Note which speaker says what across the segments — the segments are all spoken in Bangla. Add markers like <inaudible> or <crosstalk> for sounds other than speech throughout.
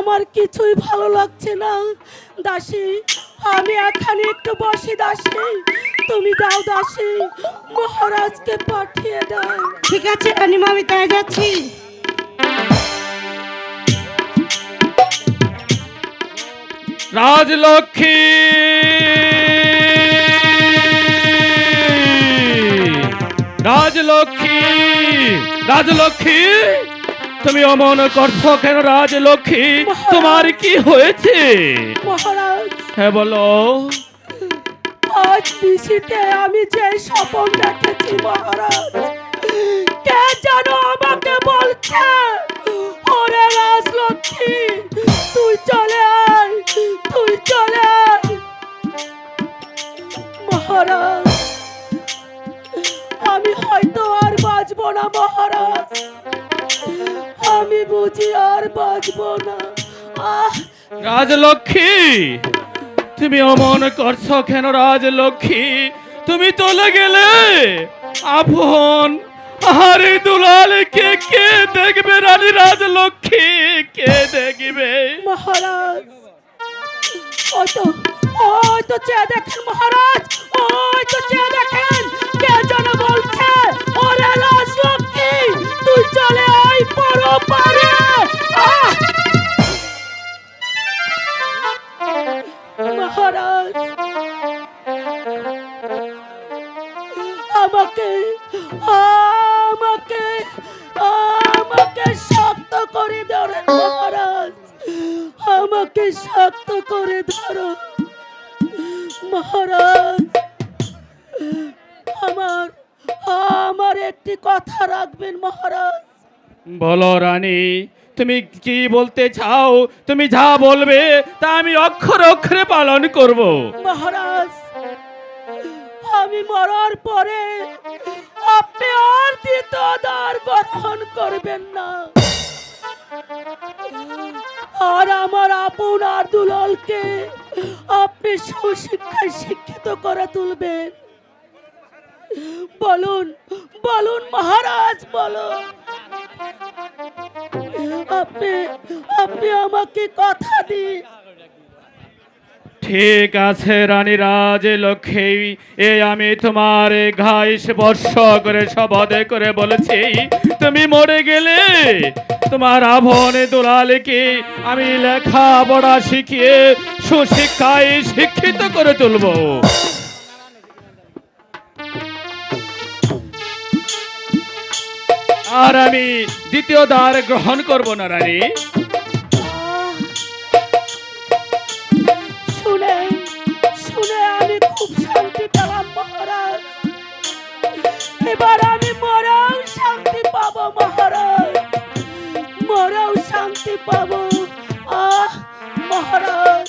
Speaker 1: আমার কিছুই ভালো লাগছে না। দাসী আমি এখানে একটু বসি দাসী। তুমি দাও দাসী মহারাজকে পাঠিয়ে দাও।
Speaker 2: ঠিক আছে রানীমা আমি তাই যাচ্ছি।
Speaker 3: রাজলক্ষ্মী! রাজলক্ষ্মী! রাজলক্ষ্মী! তুমি অমন করছ কেন রাজলক্ষ্মী? তোমার কি হয়েছে?
Speaker 1: মহারাজ।
Speaker 3: হ্যাঁ বলো।
Speaker 1: আজ বিশিতে আমি যে স্বপন দেখেছি মহারাজ কে যেন আমাকে বলছে? ওরে রাজলক্ষ্মী তুই চলে আয় তুই চলে আয়। মহারাজ আমি হয়তো আর বাঁচবো না মহারাজ। আর বাঁচবো না। আহ!
Speaker 3: রাজলক্ষ্মী তুমি অমন করছ কেন রাজলক্ষ্মী? তুমি চলে গেলে আপন। আরে দুলাল কে কে দেখবে রানী রাজলক্ষ্মী? কে দেখবে?
Speaker 1: মহারাজ ওই তো ওই তো চেয়ে দেখেন মহারাজ ওই তো চেয়ে দেখেন কে যেন বলছে ওরে রাজলক্ষ্মী তুই চলে আয় পরো পারে আহ! মহারাজ, আমাকে আমাকে আমাকে শক্ত করে ধরেন মহারাজ, আমাকে শক্ত করে ধরো মহারাজ, আমার আমার একটি কথা রাখবেন মহারাজ।
Speaker 3: বলো রানী তুমি কি বলতে চাও? তুমি যা বলবে, তা আমি অক্ষর অক্ষরে পালন করব।
Speaker 1: মহারাজ, আমি মরার পরে আপনি আর দ্বিতীয় দ্বার গ্রহণ করবেন না। আর আমার আপন আর দুলালকে আপনি সুশিক্ষায় শিক্ষিত করে তুলবেন। বলুন বলুন মহারাজ, বলুন। আপনি আপনি আমাকে কথা
Speaker 3: ঠিক আছে, রানী রাজ লক্ষ্মী এ আমি তোমার ঘাই স্পর্শ করে শপথে করে বলেছি, তুমি মরে গেলে তোমার আভনে দুলালকে আমি লেখা পড়া শিখিয়ে সুশিক্ষায় শিক্ষিত করে তুলবো। আর আমি দ্বিতীয় দ্বার গ্রহণ করব না, রানী!
Speaker 1: শুনে শুনে আমি খুব শান্তি পেলাম, মহারাজ। এবার আমি মরাও শান্তি পাবো, মহারাজ। মরাও শান্তি পাবো। আহ, মহারাজ।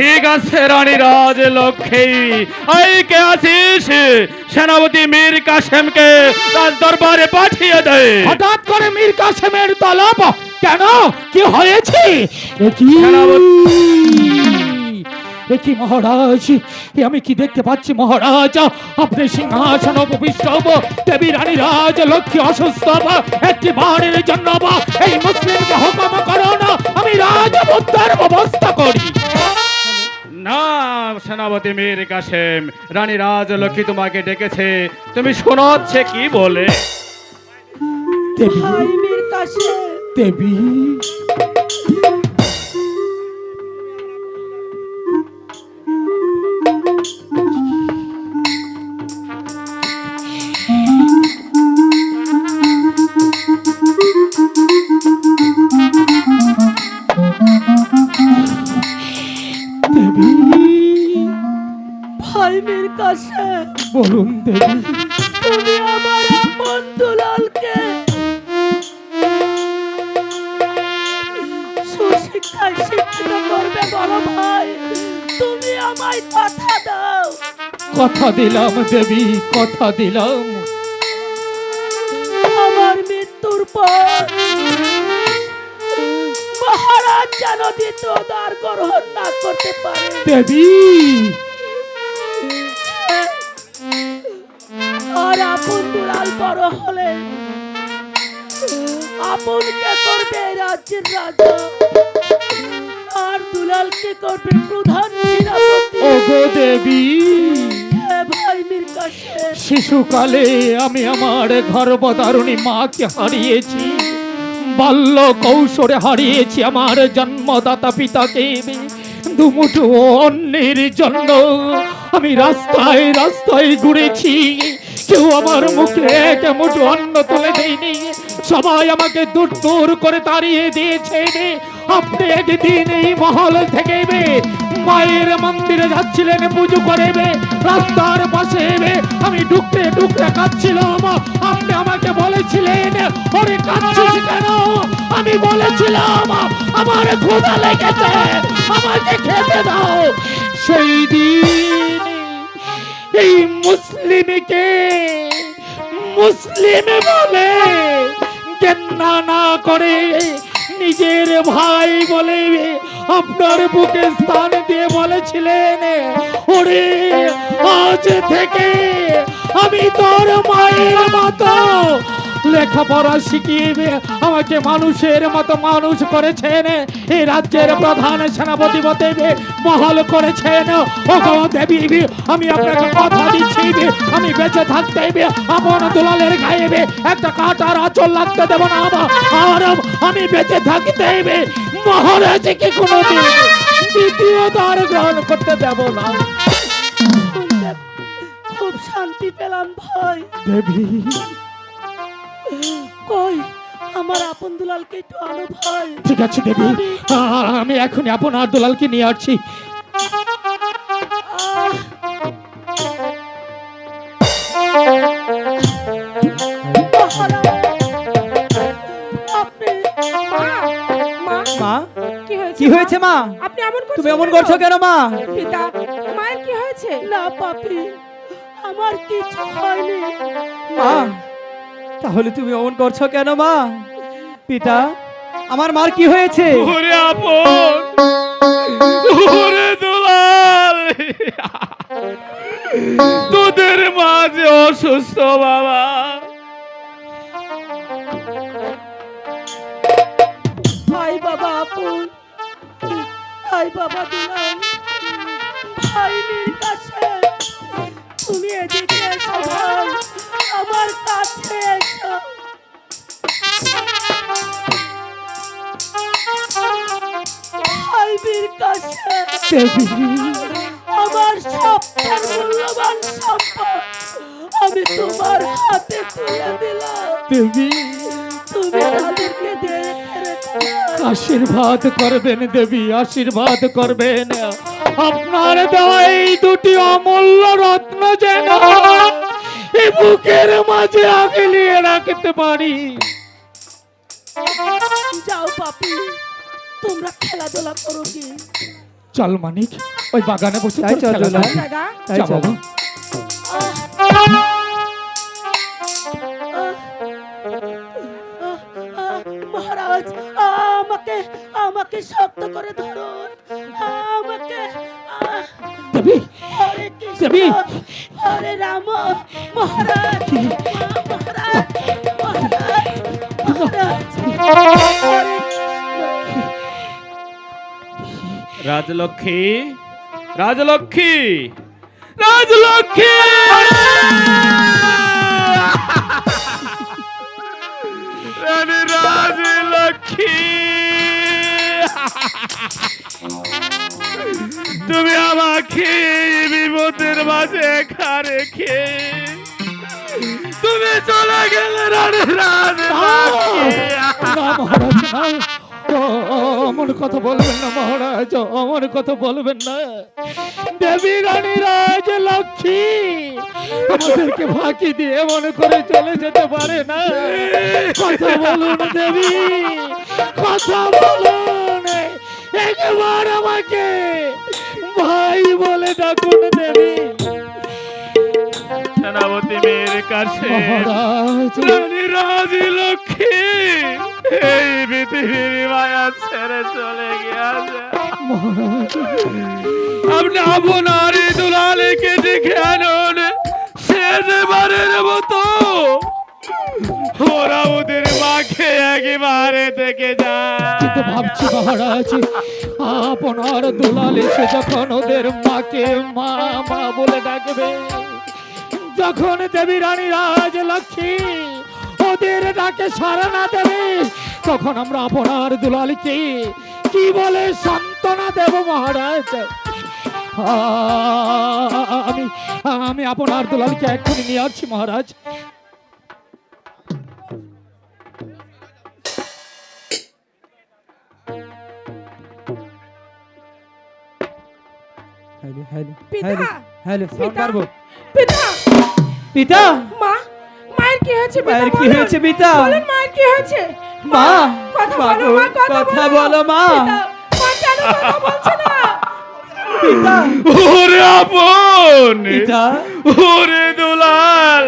Speaker 3: ঠিক আছে রানী রাজ লক্ষ্মী। এই কে আছিস? সেনাপতি মীর কাসেমকে রাজ দরবারে পাঠিয়ে দে।
Speaker 4: হঠাৎ করে মীর কাসেমের তলব? কেন? কি হয়েছে? কি? মহারাজ? এ আমি কি দেখতে পাচ্ছি মহারাজ? আপনি সিংহাসন উপবিষ্ট দেবী রানী রাজ লক্ষ্মী অসুস্থ একটি বাড়ির জন্য বা এই মুসলিমকে হুকুম করো না। আমি রাজপুত্রের ব্যবস্থা করি।
Speaker 3: না সেনাপতি মীর কাসেম রানী রাজ লক্ষ্মী তোমাকে ডেকেছে। তুমি শোনাচ্ছে কি বলে?
Speaker 4: দেবী।
Speaker 1: ভাই মীর কাশেম
Speaker 4: দেবী। দেবী
Speaker 1: ভাই মীর কাশেম
Speaker 4: বলুন দেবী।
Speaker 1: তুমি আমার আপন দুলালকে সুশিক্ষায় শিক্ষিত করবে বলো ভাই। তুমি আমায় কথা দাও।
Speaker 4: কথা দিলাম দেবী কথা দিলাম।
Speaker 1: আমার মৃত্যুর পর যেন দ্বিতীয় দ্বার গ্রহণ না করতে পারে।
Speaker 4: দেবী
Speaker 1: আর আপন দুলাল বড় হলে আপনকে করবে রাজ্যের রাজা? আর দুলালকে করবে প্রধান
Speaker 4: ওগো দেবী! শিশুকালে আমি আমার গর্ভধারণী মাকে হারিয়েছি। বাল্য কৌশলে হারিয়েছি আমার জন্মদাতা পিতাকে। দুমুঠু অন্যের জন্য আমি রাস্তায় রাস্তায় ঘুরেছি। কেউ আমার মুখে এক মুঠো অন্ন তুলে দেয়নি। সবাই আমাকে দূর দূর করে তাড়িয়ে দিয়েছে আপনি একদিন এই মহল থেকে মায়ের মন্দিরে যাচ্ছিলেন, পুজো করবে রাস্তার পাশে আমি ডুকরে ডুকরে কাঁদছিলাম। আপনি আমাকে বলেছিলেন, ওরে কাঁদছিস কেন? আমি বলেছিলাম, আমার ক্ষুধা লেগেছে, আমাকে খেতে দাও। সেই দিন এই মুসলিমকে মুসলিম বলে কেন্না না করে নিজের ভাই বলে আপনার বুকে স্থান দিয়ে বলেছিলেন ওরে আজ থেকে আমি তোর মায়ের মতো লেখাপড়া শিখিয়ে আমাকে মানুষের মতো মানুষ করেছেন। এই রাজ্যের প্রধান সেনাপতি দেবে মহল করেছেন। ও দেবী আমি আপনাকে কথা দিচ্ছি। আমি বেঁচে থাকতে আপন দুলালের গায়ে একটা কাটার আচল লাগতে দেব না আর আমি বেঁচে থাকতে মহারাজকে কোনোদিন দ্বিতীয় দ্বার গ্রহণ করতে দেব না।
Speaker 1: খুব শান্তি পেলাম ভাই।
Speaker 4: দেবী
Speaker 1: কই? আমার আপন দুলালকে একটু আনো ভাই।
Speaker 4: ঠিক আছে দেবী। আমি এখন আপনার দুলালকে নিয়ে আসছি!
Speaker 1: আপনি
Speaker 2: কি হয়েছে
Speaker 5: মা?
Speaker 2: আপনি এমন করছেন
Speaker 5: তুমি এমন করছ কেন মা?
Speaker 2: পিতা মায়ের কি হয়েছে?
Speaker 1: না পাপি। আমার কিছু হয়নি।
Speaker 5: মা তাহলে তুমি অমন করছ কেন মা? পিতা আমার মার কি হয়েছে?
Speaker 3: ওরে আপন। ওরে দুলাল। তোদের মাঝে অসুস্থ বাবা।
Speaker 1: ভাই বাবা আপন। ভাই বাবা দিলাম ভাই মীর কাছে। তুমি এদিকে এসো ভাই আমার কাছে এসো। কাছে আমার মূল্যবান সম্পদ আমি তোমার হাতে তুলে দিলাম।
Speaker 4: দেবী।
Speaker 1: তুমি তাদেরকে।
Speaker 4: আশীর্বাদ করবেন দেবী আশীর্বাদ করবেন। আপনার দেওয়া এই দুটি অমূল্য রত্ন যেন বুকের মাঝে আগলিয়ে রাখতে পারি
Speaker 1: যাও পাপি তোমরা খেলাধুলা করো কি
Speaker 4: চল মানিক ওই বাগানে বসে
Speaker 5: চল
Speaker 4: চল
Speaker 5: চল।
Speaker 4: বাবা।
Speaker 1: আমাকে আমাকে শক্ত করে ধরুন। আমাকে
Speaker 4: দেবী
Speaker 1: কৃষ্ণ
Speaker 4: দেবী।
Speaker 1: হরে রাম মহারাজ মহারাজ
Speaker 3: রাজলক্ষ্মী রাজলক্ষ্মী রাজলক্ষ্মী! রানী রাজলক্ষ্মী! তুমি আমাকে বিপদের মাঝে একা রেখে তুমি চলে গেলে রানী রাজলক্ষ্মী
Speaker 4: না মহারাজ না ও, অমন কথা বলবেন না মহারাজ অমন কথা বলবেন না। দেবী রানী রাজ লক্ষ্মী আমাদেরকে ফাঁকি দিয়ে মনে করে চলে যেতে পারে না। কথা বলুন দেবী কথা বলুন। আমাকে। ভাই বলে ডাকুন দেবী।
Speaker 3: সেনাপতি মেয়ের কাছে।
Speaker 4: মহারাজ।
Speaker 3: রানী এই পৃথিবীর মায়া ছেড়ে চলে গিয়েছে।
Speaker 4: মহারাজ।
Speaker 3: আপনি আপনার এই দুলালিকে দেখে আনুন। শেষবারের মতো। ওরা ওদের মাকে একেবারে দেখে যায়।
Speaker 4: কিন্তু ভাবছি মহারাজ, আপনার দুলাল এসে যখন ওদের মাকে মা মা বলে ডাকবে, যখন দেবী রানী রাজ লক্ষ্মী ওদের ডাকে সারা না দেবে, তখন আমরা আপনার দুলালকে কি বলে সান্ত্বনা দেব মহারাজ? আমি আমি আপনার দুলালকে এক্ষুনি নিয়ে আসছি মহারাজ।
Speaker 5: হ্যালো হ্যালো
Speaker 2: পিতা!
Speaker 5: হ্যালো হ্যালো সাউন্ড
Speaker 2: পিতা!
Speaker 5: পারব
Speaker 2: পিতা
Speaker 5: পিতা
Speaker 2: মা মায়ের কি হয়েছে
Speaker 5: মায়ের কি হয়েছে পিতা?
Speaker 2: বলেন মায়ের কি হয়েছে?
Speaker 5: মা!
Speaker 2: কথা বলো মা কথা
Speaker 5: কথা বলো। মা!
Speaker 2: পিতা, মা কেন কথা বলছে না?
Speaker 5: পিতা!
Speaker 3: ওরে আপন!
Speaker 5: পিতা!
Speaker 3: ওরে দুলাল!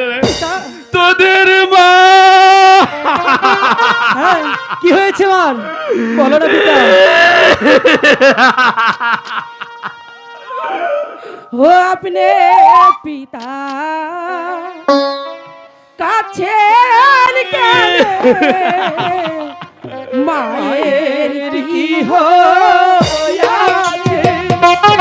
Speaker 3: তোদের মা!
Speaker 5: হ্যাঁ কি হয়েছে মার বলো না পিতা। <laughs>
Speaker 2: ও আপনি পিতা। কাছে মায়ের কি হয়েছে
Speaker 5: কথা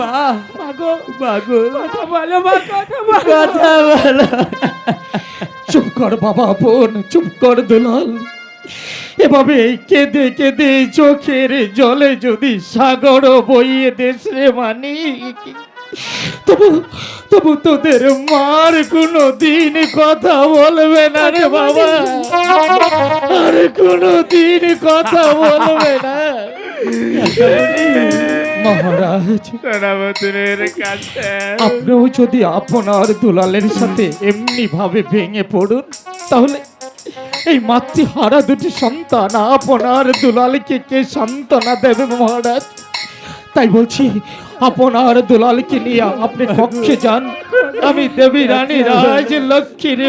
Speaker 5: মা
Speaker 1: মাগো
Speaker 5: মাগো
Speaker 1: কথা বলো মা কথা বলো।
Speaker 5: কথা বলো।
Speaker 4: চুপ কর বাবা বোন চুপ কর দুলাল। এভাবে কেঁদে কেঁদে চোখের জলে যদি সাগর বইয়ে দেশে মানি তবু তবু তোদের মার কোনো দিন কথা বলবে না রে বাবা। আর কোনো দিন কথা বলবে না। মহারাজ
Speaker 3: সেনাপতির কাছে।
Speaker 4: আপনিও যদি আপনার দুলালের সাথে এমনি ভাবে ভেঙে পড়ুন তাহলে এই মাতৃহারা দুটি সন্তান আপনার দুলালকে কে সান্ত্বনা দেবে মহারাজ? তাই বলছি আপনার দুলালকে নিয়ে আপনি কক্ষে যান। আমি দেবী রানী রাজ লক্ষ্মীর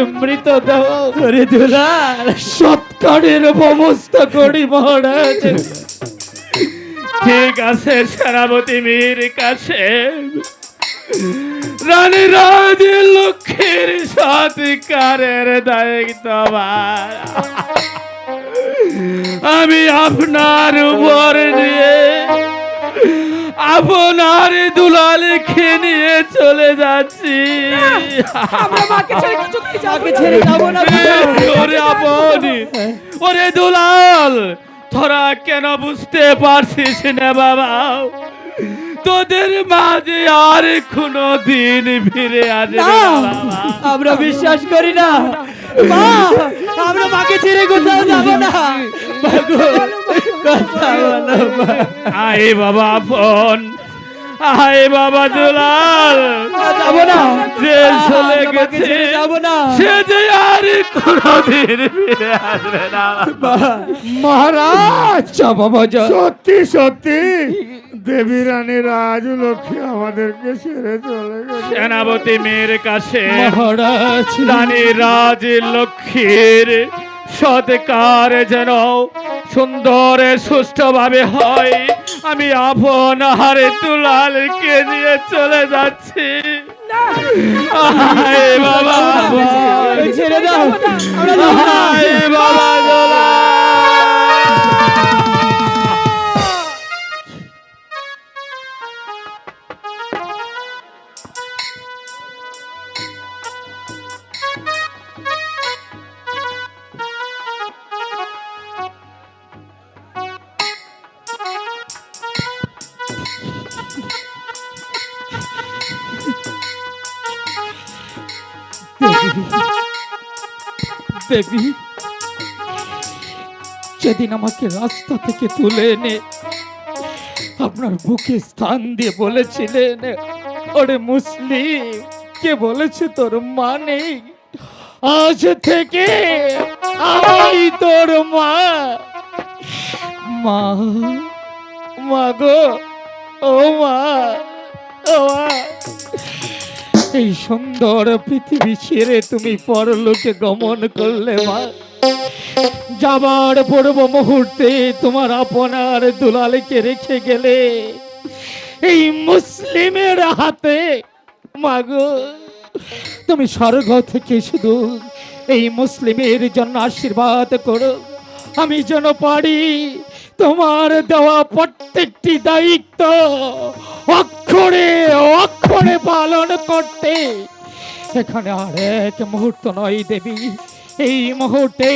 Speaker 5: করে দুলাল!
Speaker 4: সৎকারের ব্যবস্থা করি মহারাজ।
Speaker 3: ঠিক আছে সেনাপতি মীর কাছে। রানী রাজ লক্ষ্মীর সৎকারের দায়িত্ব। আমি আপনার উপর নিয়ে আপনার দুলালকে নিয়ে চলে যাচ্ছি। আপনি ওরে দুলাল তোরা কেন বুঝতে পারছিস না বাবা? তোদের মাঝে আর কোনো দিন ফিরে আসবে
Speaker 5: আমরা বিশ্বাস করি না। মা আমরা মাকে ছেড়ে কোথাও যাব না।
Speaker 3: বাবা ফোন আয় বাবা দুলাল।
Speaker 5: যাব না।
Speaker 3: যে চলে গেছে
Speaker 5: যাব না।
Speaker 3: সে যে আর কোনোদিন ফিরে আসবে না।
Speaker 4: মহারাজ! বাবা
Speaker 6: সত্যি সত্যি। দেবী রানী রাজলক্ষ্মী আমাদেরকে ছেড়ে চলে গেছে
Speaker 3: সেনাপতি মেয়ের কাছে
Speaker 4: মহারাজ!
Speaker 3: রানী রাজ লক্ষ্মীর সৎকার যেন সুন্দর সুষ্ঠুভাবে হয়। আমি আপন হারে তুলালকে নিয়ে চলে যাচ্ছি। বাবা।
Speaker 5: ছেড়ে দাও।
Speaker 3: বাবা
Speaker 4: দেবী, যেদিন আমাকে রাস্তা থেকে তুলে এনে আপনার বুকে স্থান দিয়ে বলেছিলেন, ওরে মুসলিম, কে বলেছে তোর মা নেই আজ থেকে আমি তোর মা। মা মা গো, ও মা ও মা। এই সুন্দর পৃথিবী ছেড়ে তুমি পরলোকে গমন করলে মা। যাবার পূর্ব মুহূর্তে তোমার আপনার দুলালকে রেখে গেলে এই মুসলিমের হাতে মাগো তুমি স্বর্গ থেকে শুধু এই মুসলিমের জন্য আশীর্বাদ করো। আমি যেন পারি তোমার দেওয়া প্রত্যেকটি দায়িত্ব অক্ষরে অক্ষরে পালন করতে। এখানে আর এক মুহূর্ত নয় দেবী। এই মুহূর্তে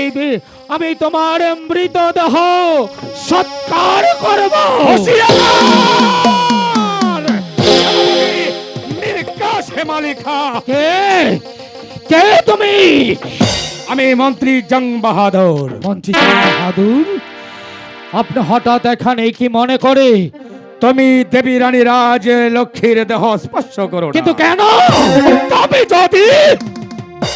Speaker 4: আমি তোমার মৃতদেহ সৎকার করব। কে? তুমি?
Speaker 6: আমি মন্ত্রী জং বাহাদুর।
Speaker 4: মন্ত্রী বাহাদুর? আপনি হঠাৎ এখানে কি মনে করে?
Speaker 6: তুমি দেবী রানী রাজ লক্ষ্মীর দেহ স্পর্শ করো
Speaker 4: কিন্তু কেন?
Speaker 6: তবে যদি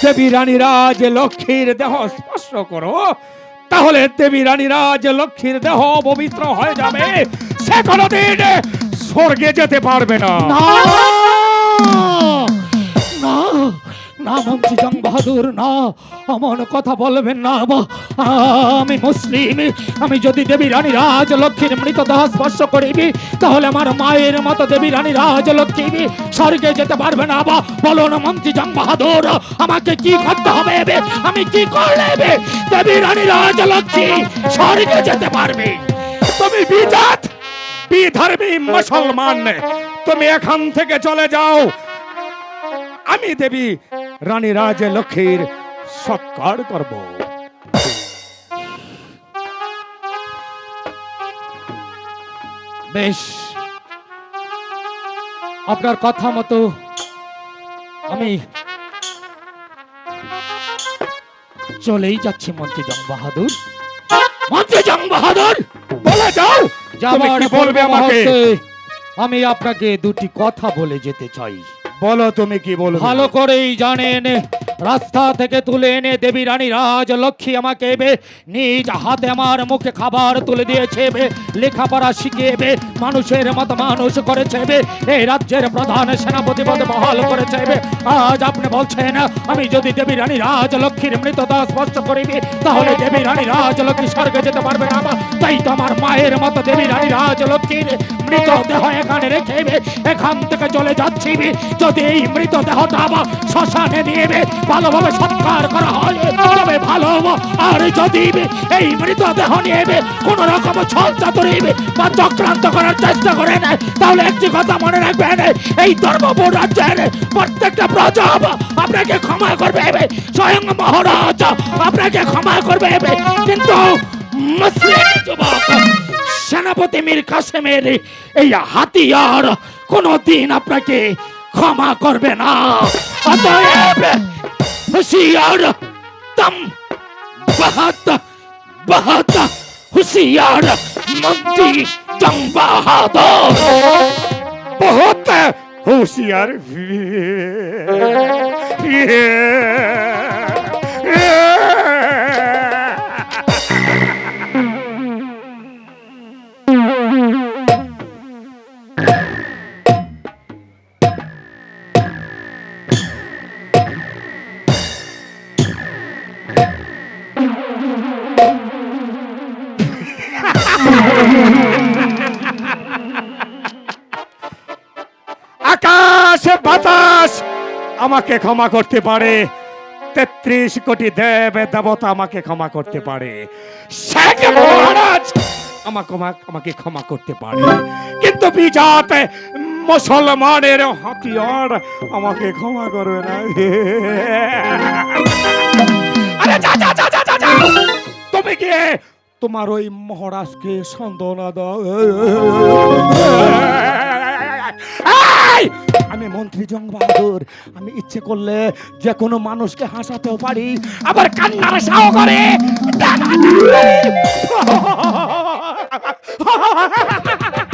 Speaker 6: দেবী রানী রাজ লক্ষ্মীর দেহ স্পর্শ করো তাহলে দেবী রানী রাজ লক্ষ্মীর দেহ পবিত্র হয়ে যাবে। সে কোনোদিন স্বর্গে যেতে পারবে না।
Speaker 4: না। না মন্ত্রী জং বাহাদুর না এমন কথা বলবেন না আমি মুসলিম, আমি যদি দেবী রানী রাজ লক্ষ্মীর মৃতদেহ স্পর্শ করিবি, তাহলে আমার মায়ের মতো দেবী রানী রাজ লক্ষ্মী স্বর্গে যেতে পারবে না বা বলো না মন্ত্রী জং বাহাদুর আমাকে কি করতে হবে? আমি কি করলে দেবী রানী রাজ লক্ষ্মী স্বর্গে যেতে পারবে।
Speaker 6: তুমি বিজাত, বিধর্মী মুসলমান। তুমি এখান থেকে চলে যাও। আমি দেবী রানী রাজ লক্ষ্মীর সৎকার করব।
Speaker 4: বেশ। আপনার কথা মতো আমি চলেই যাচ্ছি মন্ত্রী জং বাহাদুর মন্ত্রী জং বাহাদুর
Speaker 6: বলে যাও
Speaker 4: যাবার
Speaker 6: বলবে আমাকে?
Speaker 4: আমি আপনাকে দুটি কথা বলে যেতে চাই।
Speaker 6: বলো তুমি কি বলো
Speaker 4: ভালো করেই জানেন রাস্তা থেকে তুলে এনে দেবী রানী রাজ লক্ষ্মী আমাকে এবে নিজ হাতে আমার মুখে খাবার তুলে দিয়েছে এবে লেখাপড়া শিখিয়েবে মানুষের মত মানুষ করেছে এবে এই রাজ্যের প্রধান সেনাপতি পদে বহাল করেছে এবে আজ আপনি বলছেন আমি যদি দেবী রানী রাজ লক্ষ্মীর মৃতদেহ স্পর্শ করিবি তাহলে দেবী রানী রাজ লক্ষ্মী স্বর্গে যেতে পারবে না তাই তো আমার মায়ের মতো দেবী রানী রাজ লক্ষ্মীর মৃতদেহ এখানে রেখে এবে এখান থেকে চলে যাচ্ছি বে। যদি এই মৃতদেহটা আবার শ্মশানে নিয়ে বে, ভালোভাবে সৎকার করা হয় তবে ভালো হব। আর যদি এই মৃতদেহ নিয়ে কোন রকম ছল চাতুরি বা চক্রান্ত করার চেষ্টা করে নেয়, তাহলে একটি কথা মনে রাখবেন, এই ধর্মপুর রাজ্যের প্রত্যেকটা প্রজা আপনাকে ক্ষমা করবে। স্বয়ং মহারাজ আপনাকে ক্ষমা করবে। কিন্তু মুসলিম যুবক সেনাপতি মীর কাসেমের এই হাতিয়ার কোনদিন আপনাকে ক্ষমা করবে না অতএব হুশিয়ার তম বহত বহত হুশিয়ার মন্ত্রী জং বাহাদুর
Speaker 6: বহুত হুঁশিয়ার আকাশ, বাতাস আমাকে ক্ষমা করতে পারে। তেত্রিশ কোটি দেব, দেবতা আমাকে ক্ষমা করতে পারে। মহারাজ আমাকে আমাকে ক্ষমা করতে পারে। কিন্তু বিজাত মুসলমানের হাতিয়ার আমাকে ক্ষমা করবে না। তুমি গিয়ে তোমার ওই মহারাজকে সন্দনা দাও! আমি মন্ত্রী জং বাহাদুর আমি ইচ্ছে করলে যে কোনো মানুষকে হাসাতেও পারি আবার কান্নার সাহ করে। <laughs> <laughs>